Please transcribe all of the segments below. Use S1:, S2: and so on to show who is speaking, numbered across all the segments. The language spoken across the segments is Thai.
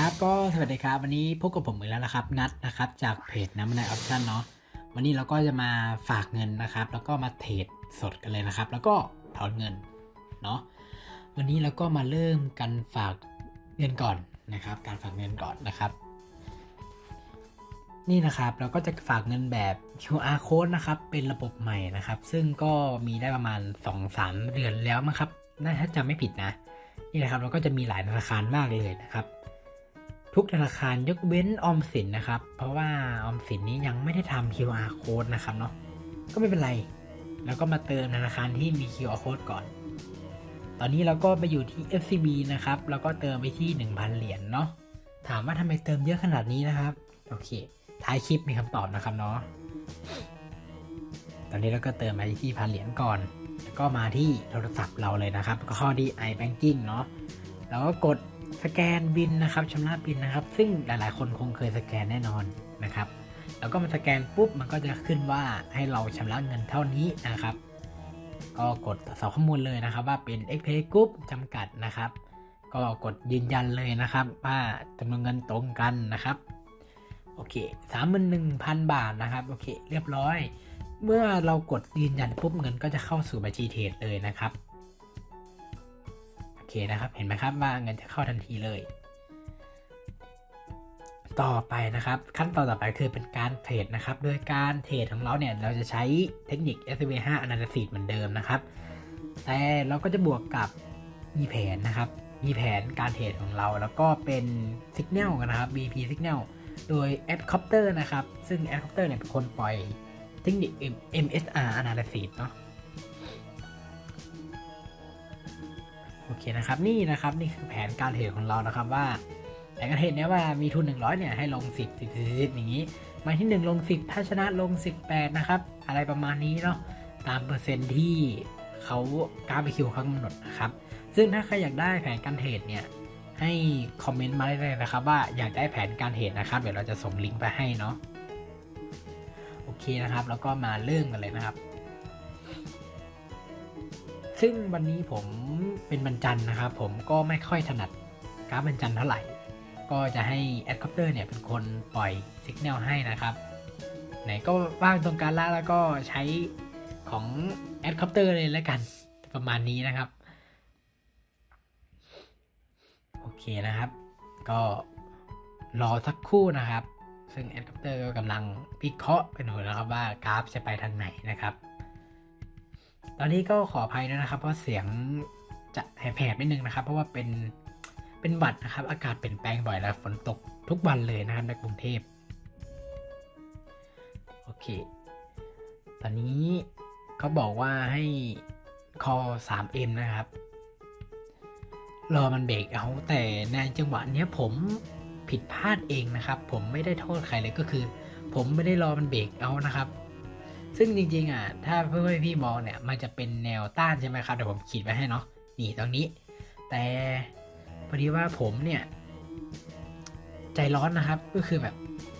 S1: ครับก็สวัสดีครับ วันนี้พบกับผมอีกแล้วนะครับนัดนะครับจากเพจน้ำมันไดออปชั่นเนาะวันนี้เราก็จะมาฝากเงินนะครับ แล้วก็มาเทรดสดกันเลยนะครับ แล้วก็ถอนเงินเนาะวันนี้เราก็มาเริ่มกันฝากเงินก่อนนะครับ การฝากเงินก่อนนะครับ นี่นะครับเราก็จะฝากเงินแบบ QR code นะครับ เป็นระบบใหม่นะครับ ซึ่งก็มีได้ประมาณ 2-3 เดือนแล้วมั้งครับน่าจำไม่ผิดนะนี่นะครับเราก็จะมีหลายธนาคารมากเลยนะครับ ทุกธนาคารยกเว้นออมสินนะครับ เพราะว่าออมสินนี้ยังไม่ได้ทำ QR code นะครับเนาะก็ไม่เป็นไร แล้วก็มาเติมธนาคารที่มี QR code ก่อน ตอนนี้เราก็ไปอยู่ที่ SCB นะครับ แล้วก็เติมไปที่ 1,000 เหรียญเนาะถามว่าทำไมเติมเยอะขนาดนี้นะครับโอเคท้ายคลิปมีคำตอบนะครับเนาะตอนนี้เราก็เติมไปที่พันเหรียญก่อนแล้วก็มาที่โทรศัพท์เราเลยนะครับ ก็เข้าที่ iBanking เนาะแล้วก็กด สแกนบินนะครับชำระบินนะครับ ซึ่งหลายๆ คนคงเคยสแกนแน่นอนนะครับ แล้วก็มาสแกนปุ๊บมันก็จะขึ้นว่าให้เราชำระเงินเท่านี้นะครับ ก็กดสอบข้อมูลเลยนะครับ ว่าเป็น x p a y Group จำกัดนะครับ ก็กดยืนยันเลยนะครับ ว่าจำนวนเงินตรงกันนะครับโอเคสามหมื่นหนึ่งพันบาทนะครับโอเค เรียบร้อย เมื่อเรากดยืนยันปุ๊บเงินก็จะเข้าสู่บัญชีเทรดเลยนะครับ เคนะครับ เห็นไหมครับว่าเงินจะเข้าทันทีเลย ต่อไปนะครับ ขั้นตอนต่อไปคือเป็นการเทรดนะครับ โดยการเทรดของเราเนี่ย เราจะใช้เทคนิค s v 5 Analysis เหมือนเดิมนะครับ แต่เราก็จะบวกกับมีแผนนะครับ มีแผนการเทรดของเรา แล้วก็เป็น Signal กันนะครับ BP Signal โดย Adcopter นะครับ ซึ่ง Adcopter เนี่ยเป็นคนปล่อยเทคนิค MSR Analysis เนาะ เคนะครับนี่นะครับนี่คือแผนการเทรดของเรานะครับว่าแผนการเทรดเนี่ยว่ามีทุน 100เนี่ยให้ลง 10 10 10 10อย่างนี้มาที่ 1 ลง 10 ถ้าชนะลง 18 นะครับ อะไรประมาณนี้เนาะตามเปอร์เซ็นต์ที่เขากาฟไปคิวเขากำหนดนะครับ ซึ่งถ้าใครอยากได้แผนการเทรดเนี่ยให้คอมเมนต์มาได้เลยนะครับ ว่าอยากได้แผนการเทรดนะครับ เดี๋ยวเราจะส่งลิงก์ไปให้เนาะโอเคนะครับ แล้วก็มาเริ่มกันเลยนะครับ ซึ่งวันนี้ผมเป็นบรรจันนะครับ ผมก็ไม่ค่อยถนัดกราฟบรรจันเท่าไหร่ ก็จะให้แอดคอปเตอร์เนี่ยเป็นคนปล่อยสัญญาณให้นะครับไหนก็ว่างตรงกลางละแล้วก็ใช้ของแอดคอปเตอร์เลยแล้วกันประมาณนี้นะครับ โอเคนะครับ ก็รอสักครู่นะครับ ซึ่งแอดคอปเตอร์ก็กำลังวิเคราะห์ไปหน่อยนะครับว่ากราฟจะไปทางไหนนะครับ ตอนนี้ก็ขออภัยนะครับ เพราะเสียงจะแหบๆนิดนึงนะครับ เพราะว่าเป็นเป็นหวัดนะครับ อากาศเปลี่ยนแปลงบ่อยแล้วฝนตกทุกวันเลยนะครับในกรุงเทพโอเค ตอนนี้เขาบอกว่าให้คอ 3M นะครับ รอมันเบรกเอาแต่ในจังหวะเนี้ยผมผิดพลาดเองนะครับ ผมไม่ได้โทษใครเลยก็คือ ผมไม่ได้รอมันเบรกเอานะครับ ซึ่งจริงๆอะถ้าเพื่อนๆพี่มองเนี่ยมันจะเป็นแนวต้านใช่ไหมครับเดี๋ยวผมขีดไว้ให้เนาะนี่ตรงนี้ แต่พอดีว่าผมเนี่ย ใจร้อนนะครับ ก็คือแบบ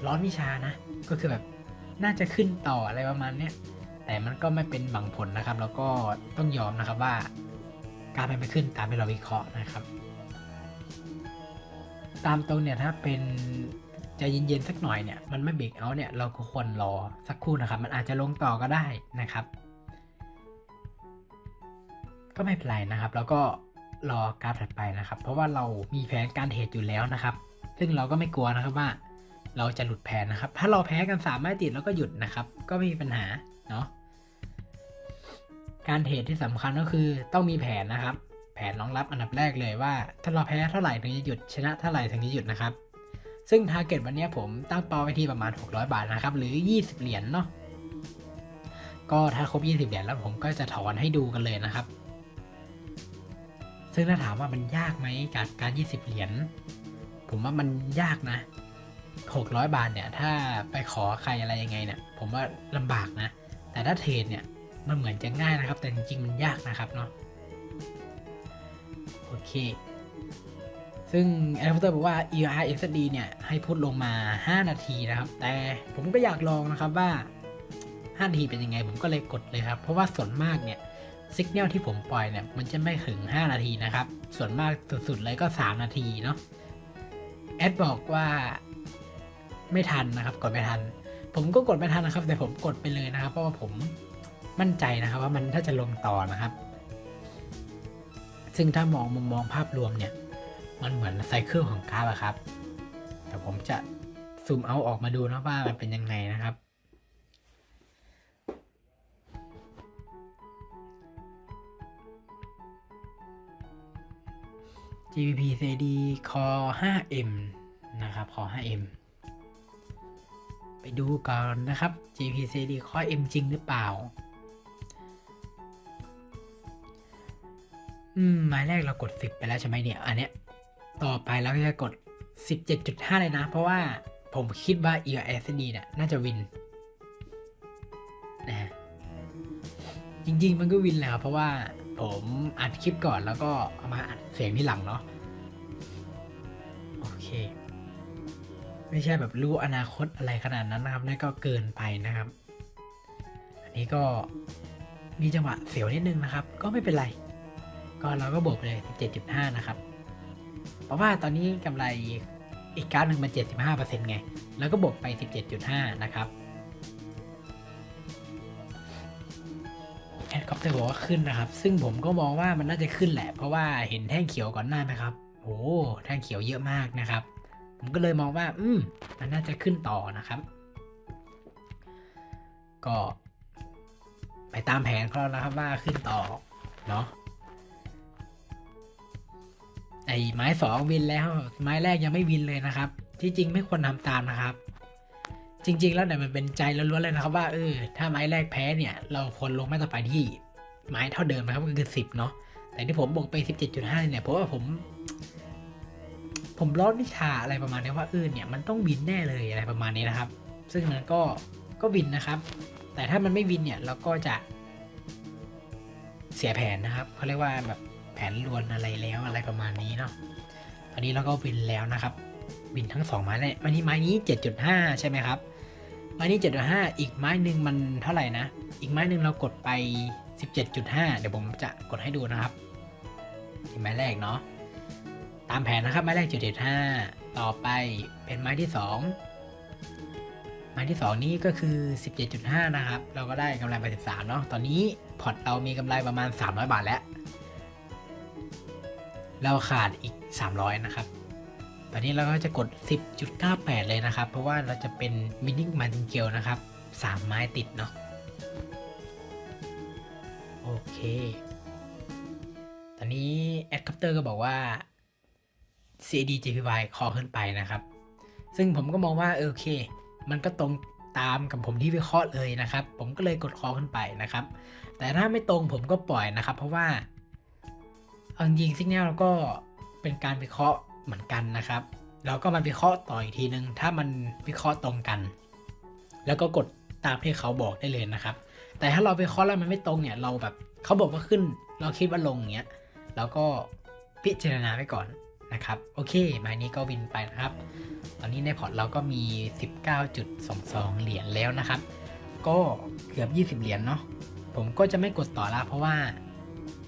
S1: ร้อนวิชานะ ก็คือแบบน่าจะขึ้นต่ออะไรประมาณเนี้ยแต่มันก็ไม่เป็นบังผลนะครับ แล้วก็ต้องยอมนะครับว่า การไปไม่ขึ้นตามที่เราวิเคราะห์นะครับ ตามตรงเนี่ยถ้าเป็น ใจเย็นๆสักหน่อยเนี่ยมันไม่เบรกเอาเนี่ยเราก็ควรรอสักครู่นะครับ มันอาจจะลงต่อก็ได้นะครับ ก็ไม่เป็นไรนะครับ แล้วก็รอกราฟถัดไปนะครับ เพราะว่าเรามีแผนการเทรดอยู่แล้วนะครับ ซึ่งเราก็ไม่กลัวนะครับว่า เราจะหลุดแผนนะครับ ถ้าเราแพ้กันสามไม่ติดแล้วก็หยุดนะครับ ก็ไม่มีปัญหาเนาะการเทรดที่สำคัญก็คือต้องมีแผนนะครับ แผนรองรับอันดับแรกเลยว่า ถ้าเราแพ้เท่าไหร่ถึงจะหยุดชนะเท่าไหร่ถึงจะหยุดนะครับ ซึ่งทาร์เก็ตวันนี้ผมตั้งเป้าไว้ที่ประมาณ 600 บาทนะครับ หรือ 20 เหรียญเนาะก็ถ้าครบ 20 เหรียญแล้วผมก็จะถอนให้ดูกันเลยนะครับ ซึ่งถ้าถามว่ามันยากไหมกับการ 20 เหรียญผมว่ามันยากนะ 600 บาทเนี่ย ถ้าไปขอใครอะไรยังไงเนี่ย ผมว่าลำบากนะ แต่ถ้าเทรดเนี่ยมันเหมือนจะง่ายนะครับ แต่จริงๆมันยากนะครับเนาะโอเค ซึ่งแอดเตอร์บอกว่า ER SD เนี่ยให้พุทลงมา 5 นาทีนะครับ แต่ผมก็อยากลองนะครับว่า 5 นาทีเป็นยังไง ผมก็เลยกดเลยครับ เพราะว่าส่วนมากเนี่ยสัญญาณที่ผมปล่อยเนี่ยมันจะไม่ถึง 5 นาทีนะครับ ส่วนมากสุดๆเลยก็ 3 นาทีเนาะแอดบอกว่าไม่ทันนะครับ กดไม่ทัน ผมก็กดไม่ทันนะครับ แต่ผมกดไปเลยนะครับ เพราะว่าผมมั่นใจนะครับ ว่ามันถ้าจะลงต่อนะครับ ซึ่งถ้ามองมุมมองภาพรวมเนี่ย มันเหมือนไซเคิลของกราฟอะครับแต่ผมจะซูมเอาออกมาดูนะว่ามันเป็นยังไงนะครับ GBP CD Core 5M นะครับ Core 5M ไปดูก่อนนะครับ GBP CD Core M จริงหรือเปล่า อืมหมายแรกเรากด 10 ไปแล้วใช่ไหมเนี่ย อันเนี้ย ต่อไปเราก็จะกด 17.5 เลยนะ เพราะว่าผมคิดว่า EOSD เนี่ยน่าจะวินนะจริงๆ มันก็วินและครับเพราะว่าผมอัดคลิปก่อนแล้วก็เอามาอัดเสียงที่หลังเนาะโอเค ไม่ใช่แบบรู้อนาคตอะไรขนาดนั้นนะครับนั่นก็เกินไปนะครับ อันนี้ก็มีจังหวะเสียวนิดนึงนะครับ ก็ไม่เป็นไร ก็เราก็บวกไปเลย 17.5 นะครับ เพราะว่าตอนนี้กำไรอีกการหนึ่งมัน 75%ไง แล้วก็บวกไป 17.5 นะครับแอดคอปเตอร์บอกว่าขึ้นนะครับ ซึ่งผมก็มองว่ามันน่าจะขึ้นแหละ เพราะว่าเห็นแท่งเขียวก่อนหน้าไหมครับ โอ้แท่งเขียวเยอะมากนะครับ ผมก็เลยมองว่า อืม มันน่าจะขึ้นต่อนะครับ ก็ ไปตามแผนของเราครับว่าขึ้นต่อ เนาะ ไอ้ไม้สองวินแล้ว ไม้แรกยังไม่วินเลยนะครับ ที่จริงไม่ควรทำตามนะครับ จริง ๆ แล้วเนี่ยมันเป็นใจล้วนๆเลยนะครับ ว่าเออถ้าไม้แรกแพ้เนี่ย เราควรลงไม้ต่อไปที่ ไม้เท่าเดิมนะครับก็คือสิบเนาะแต่ที่ผมบอกไปสิบเจ็ดจุดห้าเนี่ยเพราะว่าผม ผมร้อนวิชาอะไรประมาณนี้ว่าเออเนี่ยมันต้องวินแน่เลยอะไรประมาณนี้นะครับ ซึ่งมันก็ก็วินนะครับ แต่ถ้ามันไม่วินเนี่ยเราก็จะเสียแผนนะครับเขาเรียกว่าแบบ แผนลวนอะไรแล้วอะไรประมาณนี้เนาะอันนี้เราก็วินแล้วนะครับ วินทั้งสองไม้เลยวันนี้ไม้นี้ 7.5 ใช่ไหมครับไม้นี้ 7.5 อีกไม้หนึ่งมันเท่าไหร่นะ อีกไม้หนึ่งเรากดไป 17.5 เดี๋ยวผมจะกดให้ดูนะครับที่ไม้แรกเนาะตามแผนนะครับไม้แรก 7.5 ต่อไปเป็นไม้ที่ 2 ไม้ที่ 2 นี้ก็คือ 17.5 นะครับ เราก็ได้กำไรไป 13 เนาะตอนนี้พอร์ตเรามีกำไรประมาณ 300 บาทแล้ว เราขาดอีก 300 นะครับ ตอนนี้เราก็จะกด 10.98 เลยนะครับ เพราะว่าเราจะเป็นมินิมาติงเกลนะครับ 3 ไม้ติดเนาะ โอเค ตอนนี้แอดคัปเตอร์ก็บอกว่า CAD JPY คอขึ้นไปนะครับ ซึ่งผมก็มองว่าเออโอเค มันก็ตรงตามกับผมที่วิเคราะห์เลยนะครับ ผมก็เลยกดคอขึ้นไปนะครับ แต่ถ้าไม่ตรงผมก็ปล่อยนะครับ เพราะว่า เอาจริงซิกแนลก็เป็นการวิเคราะห์เหมือนกันนะครับเราก็มาวิเคราะห์ต่ออีกทีนึง ถ้ามันวิเคราะห์ตรงกัน แล้วก็กดตามที่เขาบอกได้เลยนะครับ แต่ถ้าเราวิเคราะห์แล้วมันไม่ตรงเนี่ยเราแบบเขาบอกว่าขึ้น เราคิดว่าลงอย่างเงี้ยเราก็พิจารณาไว้ก่อนนะครับ โอเคมายนี้ก็วินไปนะครับ ตอนนี้ในพอร์ตเราก็มี 19.22 เหรียญแล้วนะครับ ก็เกือบ 20 เหรียญเนาะผมก็จะไม่กดต่อละเพราะว่า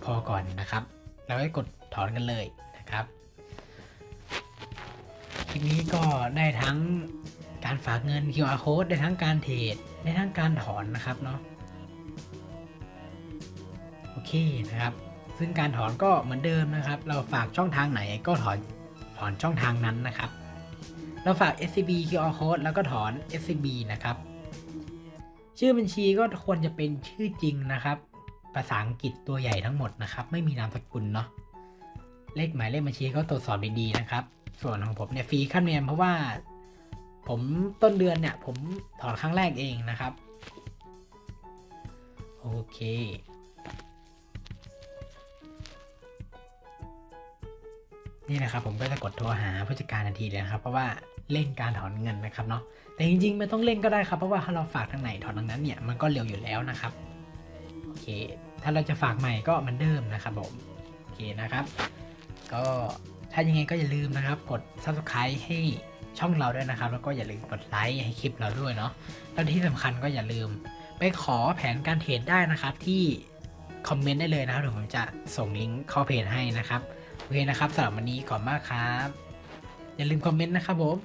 S1: พอก่อนนะครับ เราก็กดถอนกันเลยนะครับคลิปนี้ก็ได้ทั้งการฝากเงิน QR code ได้ทั้งการเทรดได้ทั้งการถอนนะครับเนาะโอเคนะครับ ซึ่งการถอนก็เหมือนเดิมนะครับ เราฝากช่องทางไหนก็ถอนถอนช่องทางนั้นนะครับ เราฝาก SCB QR code แล้วก็ถอน SCB นะครับ ชื่อบัญชีก็ควรจะเป็นชื่อจริงนะครับ ภาษาอังกฤษตัวใหญ่ทั้งหมดนะครับ ไม่มีนามสกุลเนาะเลขหมายเลขบัญชีก็ตรวจสอบดีๆนะครับ ส่วนของผมเนี่ยฟรีขั้นเรียนเพราะว่า ผมต้นเดือนเนี่ย ผมถอนครั้งแรกเองนะครับ โอเคนี่นะครับผมก็จะกดโทรหาผู้จัดการทันทีเลยนะครับ เพราะว่าเร่งการถอนเงินนะครับเนาะแต่จริงๆไม่ต้องเร่งก็ได้ครับเพราะว่าถ้าเราฝากทางไหนถอนทางนั้นเนี่ยมันก็เร็วอยู่แล้วนะครับโอเค ถ้าเราจะฝากใหม่ก็เหมือนเดิมนะครับผมโอเคนะครับ ก็ถ้ายังไงก็อย่าลืมนะครับ กด subscribe ให้ช่องเราด้วยนะครับ แล้วก็อย่าลืมกดไลค์ให้คลิปเราด้วยเนาะแล้วที่สำคัญก็อย่าลืม ไปขอแผนการเทรดได้นะครับ ที่คอมเมนต์ได้เลยนะครับเดี๋ยวผมจะส่งลิงก์เข้าเพจให้นะครับโอเคนะครับสำหรับวันนี้ขอบมากครับ อย่าลืมคอมเมนต์นะครับผม